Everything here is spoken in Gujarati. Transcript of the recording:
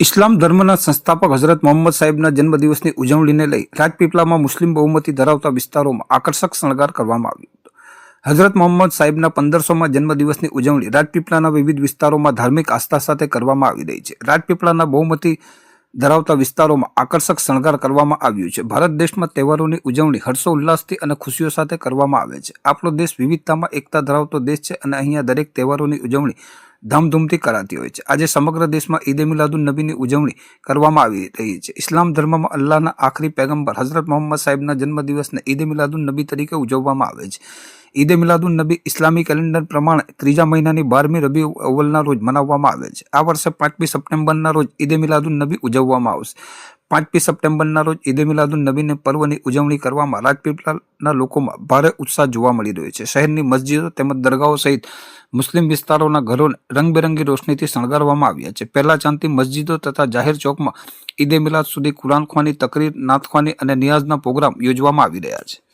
ઇસ્લામ ધર્મના સંસ્થાપક હઝરત મોહમ્મદ સાહેબના જન્મદિવસની ઉજવણીને લઈ રાજપીપળામાં મુસ્લિમ બહુમતી ધરાવતા વિસ્તારોમાં આકર્ષક શણગાર કરવામાં આવ્યો હતો. હઝરત મોહમ્મદ સાહેબના પંદરસોમાં જન્મદિવસની ઉજવણી રાજપીપળાના વિવિધ વિસ્તારોમાં ધાર્મિક આસ્થા સાથે કરવામાં આવી રહી છે. રાજપીપળાના બહુમતી ધરાવતા વિસ્તારોમાં આકર્ષક શણગાર કરવામાં આવ્યું છે. ભારત દેશમાં તહેવારોની ઉજવણી હર્ષોલ્લાસથી અને ખુશીઓ સાથે કરવામાં આવે છે. આપણો દેશ વિવિધતામાં એકતા ધરાવતો દેશ છે અને અહીંયા દરેક તહેવારોની ઉજવણી ધામધૂમથી કરાતી હોય છે. આજે સમગ્ર દેશમાં ઈદ મિલાદુન નબીની ઉજવણી કરવામાં આવી રહી છે. ઇસ્લામ ધર્મમાં અલ્લાહના આખરી પેગમ્બર હઝરત મોહમ્મદ સાહેબના જન્મદિવસને ઈદ મિલાદુન નબી તરીકે ઉજવવામાં આવે છે. ઈદ મિલાદુન નબી ઇસ્લામી કેલેન્ડર પ્રમાણે ત્રીજા મહિનાની બારમી રબી અવ્વલના રોજ મનાવવામાં આવે છે. આ વર્ષે પાંચમી સપ્ટેમ્બરના રોજ ઈદ મિલાદુન નબી ઉજવવામાં આવશે. પાંચમી સપ્ટેમ્બરના રોજ ઈદ મિલાદુન નબીને પર્વની ઉજવણી કરવામાં રાજપીપળાના લોકોમાં ભારે ઉત્સાહ જોવા મળી રહ્યો છે. શહેરની મસ્જિદો તેમજ દરગાહો સહિત મુસ્લિમ વિસ્તારોના ઘરો રંગબેરંગી રોશનીથી શણગારવામાં આવ્યા છે. પહેલા ચાંદથી મસ્જિદો તથા જાહેર ચોકમાં ઈદે મિલાદ સુધી કુરાન ખવાની, તકરીર નાથખવાની અને નિયાઝના પ્રોગ્રામ યોજવામાં આવી રહ્યા છે.